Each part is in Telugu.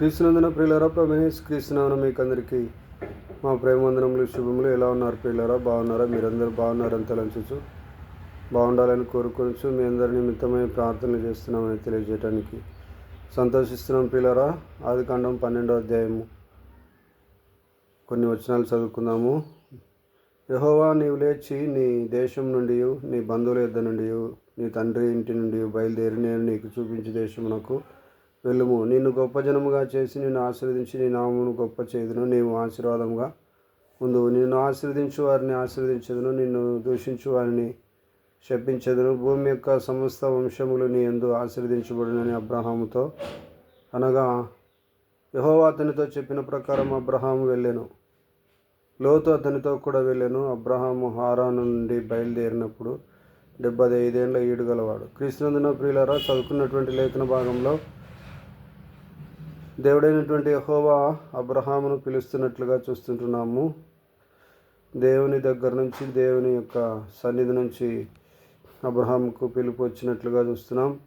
క్రీస్తునందున ప్రియులరా ప్రభేష్ క్రీస్తునందున మీకు అందరికీ మా ప్రేమందనములు శుభములు. ఎలా ఉన్నారు ప్రియులరా? బాగున్నారా? మీరందరూ బాగున్నారని తలంచు బాగుండాలని కోరుకోవచ్చు మీ అందరి నిమిత్తమై ప్రార్థనలు చేస్తున్నామని తెలియజేయడానికి సంతోషిస్తున్నాం ప్రియులరా. ఆది కాండం పన్నెండో అధ్యాయము. కొన్ని వచనాలు చదువుకుందాము. యహోవా నీవు లేచి నీ దేశం నుండి నీ బంధువుల యొద్ద నుండి నీ తండ్రి ఇంటి నుండి బయలుదేరి నేను నీకు చూపించే దేశమునకు వెళ్ళుము. నిన్ను గొప్ప జనముగా చేసి నిన్ను ఆశీర్వదించి నీ నామమును గొప్ప చేదును నీవు ఆశీర్వాదముగా ముందు నిన్ను ఆశీర్వదించు వారిని ఆశీర్వదించదును. నిన్ను దూషించు వారిని శపించదును. భూమి యొక్క సమస్త వంశములు నీ ఎందు ఆశీర్వదించబడునని అబ్రహాముతో అనగా యహోవా అతనితో చెప్పిన ప్రకారం అబ్రహాము వెళ్ళాను. లోతు అతనితో కూడా వెళ్ళాను. అబ్రహాము హారాను నుండి బయలుదేరినప్పుడు డెబ్బై ఐదేళ్ళ ఈడుగలవాడు క్రీస్తునందున ప్రియులరా చదువుకున్నటువంటి లేఖన భాగంలో దేవుడైనటువంటి యహోవా అబ్రహామును పిలుస్తున్నట్లుగా చూస్తుంటున్నాము. దేవుని దగ్గర నుంచి దేవుని యొక్క సన్నిధి నుంచి అబ్రహాముకు పిలుపు వచ్చినట్లుగా చూస్తున్నాం.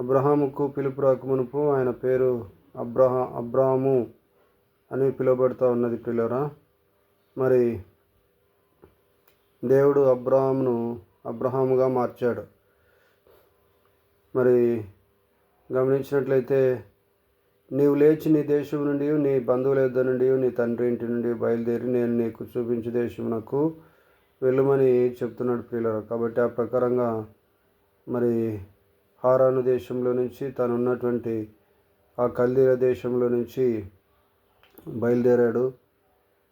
అబ్రహాముకు పిలుపు రాకమునుపు ఆయన పేరు అబ్రహా అబ్రాము అని పిలువబడుతూ ఉన్నది పిల్లరా. మరి దేవుడు అబ్రహామును అబ్రహాముగా మార్చాడు. మరి గమనించినట్లయితే నీవు లేచి నీ దేశం నుండి నీ బంధువుల యొద్ద నుండి నీ తండ్రి ఇంటి నుండి బయలుదేరి నేను నీకు చూపించే దేశమునకు వెళ్ళమని చెప్తున్నాడు ప్రియులరు. కాబట్టి ఆ ప్రకారంగా మరి హారాను దేశంలో నుంచి తను ఉన్నటువంటి ఆ కల్దీల దేశంలో నుంచి బయలుదేరాడు.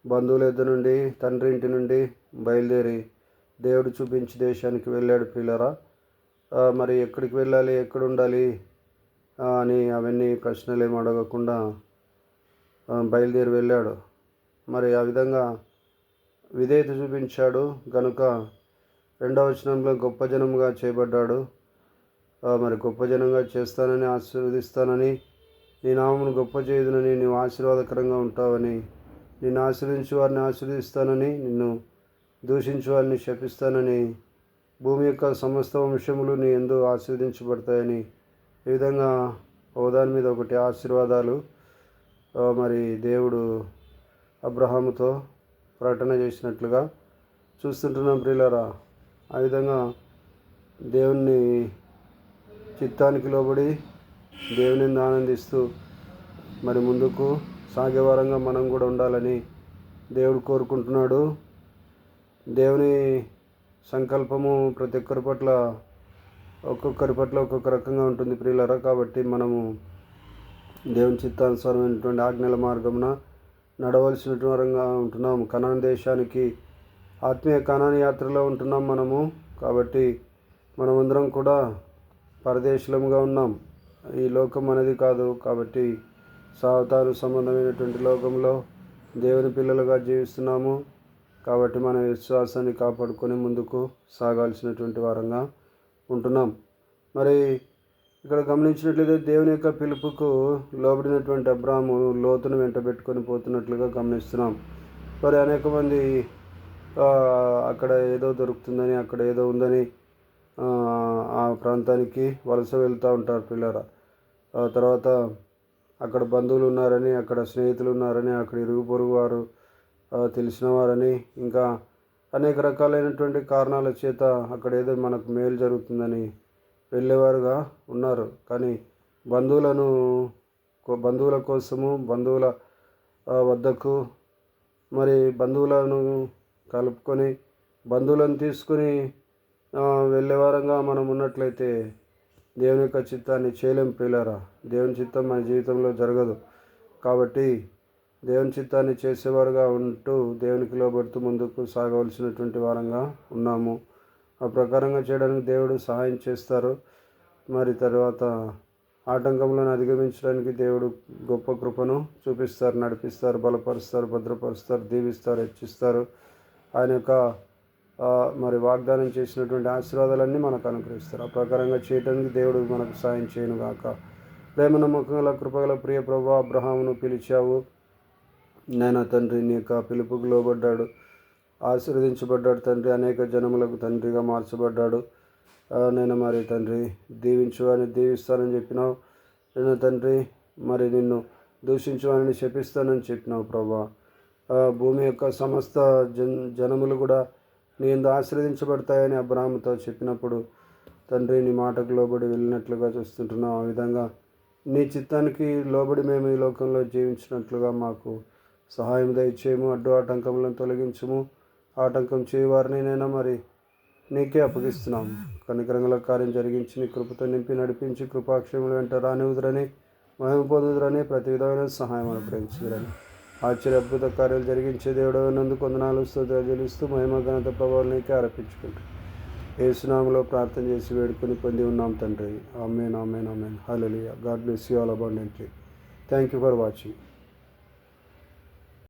బంధువుల యొద్ద నుండి తండ్రి ఇంటి నుండి బయలుదేరి దేవుడు చూపించి దేశానికి వెళ్ళాడు పిల్లరా మరి ఎక్కడికి వెళ్ళాలి ఎక్కడ ఉండాలి అని అవన్నీ ప్రశ్నలు ఏమి అడగకుండా బయలుదేరి వెళ్ళాడు. మరి ఆ విధంగా విధేయత చూపించాడు. కనుక రెండవ వచనంలో గొప్ప జనంగా చేపడ్డాడు మరి గొప్ప జనంగా చేస్తానని ఆశీర్వదిస్తానని నీ నామను గొప్ప చేయదునని నీవు ఆశీర్వాదకరంగా ఉంటావని నిన్ను ఆశ్రయించు వారిని ఆశీర్వదిస్తానని నిన్ను దూషించు వారిని శపిస్తానని భూమి యొక్క సమస్త వంశములు నీ ఎందు ఆశీర్వదించబడతాయని ఈ విధంగా ఓదాని మీద ఒకటి ఆశీర్వాదాలు మరి దేవుడు అబ్రహాముతో ప్రకటన చేసినట్లుగా చూస్తుంటున్నాం ప్రియులరా. ఆ విధంగా దేవుణ్ణి చిత్తానికి లోబడి దేవుని ఆనందిస్తూ మరి ముందుకు సాగేవారంగా మనం కూడా ఉండాలని దేవుడు కోరుకుంటున్నాడు. దేవుని సంకల్పము ప్రతి ఒక్కరి పట్ల ఒక్కొక్కరి పట్ల ఒక్కొక్క రకంగా ఉంటుంది ప్రియులరా. కాబట్టి మనము దేవుని చిత్తానుసారమైనటువంటి ఆజ్ఞల మార్గమున నడవలసిన వరంగా ఉంటున్నాము. కనాన్ దేశానికి ఆత్మీయ కణాని యాత్రలో ఉంటున్నాం మనము. కాబట్టి మనమందరం కూడా పరదేశులముగా ఉన్నాం. ఈ లోకం అనేది కాదు. కాబట్టి సావతారు సంబంధమైనటువంటి లోకంలో దేవుని పిల్లలుగా జీవిస్తున్నాము. కాబట్టి మన విశ్వాసాన్ని కాపాడుకొని ముందుకు సాగాల్సినటువంటి వారంగా ఉంటున్నాం. మరి ఇక్కడ గమనించినట్లయితే దేవుని యొక్క పిలుపుకు లోబడినటువంటి అబ్రాహ్ము లోతును వెంట పెట్టుకొని పోతున్నట్లుగా గమనిస్తున్నాం. మరి అనేక మంది అక్కడ ఏదో దొరుకుతుందని అక్కడ ఏదో ఉందని ఆ ప్రాంతానికి వలస వెళ్తూ ఉంటారు పిల్లర. తర్వాత అక్కడ బంధువులు ఉన్నారని అక్కడ స్నేహితులు ఉన్నారని అక్కడ ఇరుగు పొరుగు వారు తెలిసిన వారని ఇంకా అనేక రకాలైనటువంటి కారణాల చేత అక్కడ ఏదో మనకు మేలు జరుగుతుందని వెళ్ళేవారుగా ఉన్నారు. కానీ బంధువులను బంధువుల కోసము బంధువుల వద్దకు మరి బంధువులను కలుపుకొని బంధువులను తీసుకుని వెళ్ళేవారంగా మనం ఉన్నట్లయితే దేవుని యొక్క చిత్తాన్ని చేయలేం ప్రియులారా. దేవుని చిత్తం మన జీవితంలో జరగదు. కాబట్టి దేవుని చిత్తాన్ని చేసేవారుగా ఉంటూ దేవునికి లోబడుతూ ముందుకు సాగవలసినటువంటి వారంగా ఉన్నాము. ఆ ప్రకారంగా చేయడానికి దేవుడు సహాయం చేస్తారు. మరి తర్వాత ఆటంకంలను అధిగమించడానికి దేవుడు గొప్ప కృపను చూపిస్తారు నడిపిస్తారు బలపరుస్తారు భద్రపరుస్తారు దీవిస్తారు హెచ్చిస్తారు. ఆయన యొక్క మరి వాగ్దానం చేసినటువంటి ఆశీర్వాదాలన్నీ మనకు అనుగ్రహిస్తారు. ఆ ప్రకారంగా చేయడానికి దేవుడు మనకు సాయం చేయను గాక ప్రేమ నమ్మకం కృపగల ప్రియ ప్రభు అబ్రహామును పిలిచావు. నేను తండ్రి నీ యొక్క పిలుపుకు లోబడ్డాడు. ఆశీర్వదించబడ్డాడు తండ్రి. అనేక జనములకు తండ్రిగా మార్చబడ్డాడు. నేను మరి తండ్రి దీవించు అని దీవిస్తానని చెప్పినావు. నేను తండ్రి మరి నిన్ను దూషించమని శపిస్తానని చెప్పినావు ప్రభా. భూమి యొక్క సమస్త జన్ జనములు కూడా నీ ఎందు ఆశీర్వదించబడతాయని అబ్రాహ్మతో చెప్పినప్పుడు తండ్రి నీ మాటకు లోబడి వెళ్ళినట్లుగా చూస్తుంటున్నాం ఆ విధంగా నీ చిత్తానికి లోబడి మేము ఈ లోకంలో జీవించినట్లుగా మాకు సహాయం దయచేయము అడ్డు ఆటంకములను తొలగించము. ఆటంకం చేయవారిని నేను మరి? నీకే అప్పగిస్తున్నాము కనికరంగల కార్యం జరిగించి నీ కృపతో నింపి నడిపించి కృపాక్షములు వెంట రానివుదురని మహిమ పొందుదురని ప్రతి విధమైన సహాయం అనుగ్రహించుదురని. ఆశ్చర్య అద్భుత కార్యాలు జరిగించే దేవుడు నందు కొందనాలు స్తోత్రాలు మహిమ ఘనత ప్రభావం నీకే ఆరోపించుకుంటాం. ఏసునామలో ప్రార్థన చేసి వేడుకొని పొంది ఉన్నాం తండ్రి. Amen amen amen. Hello God bless you all abundantly thank you for watching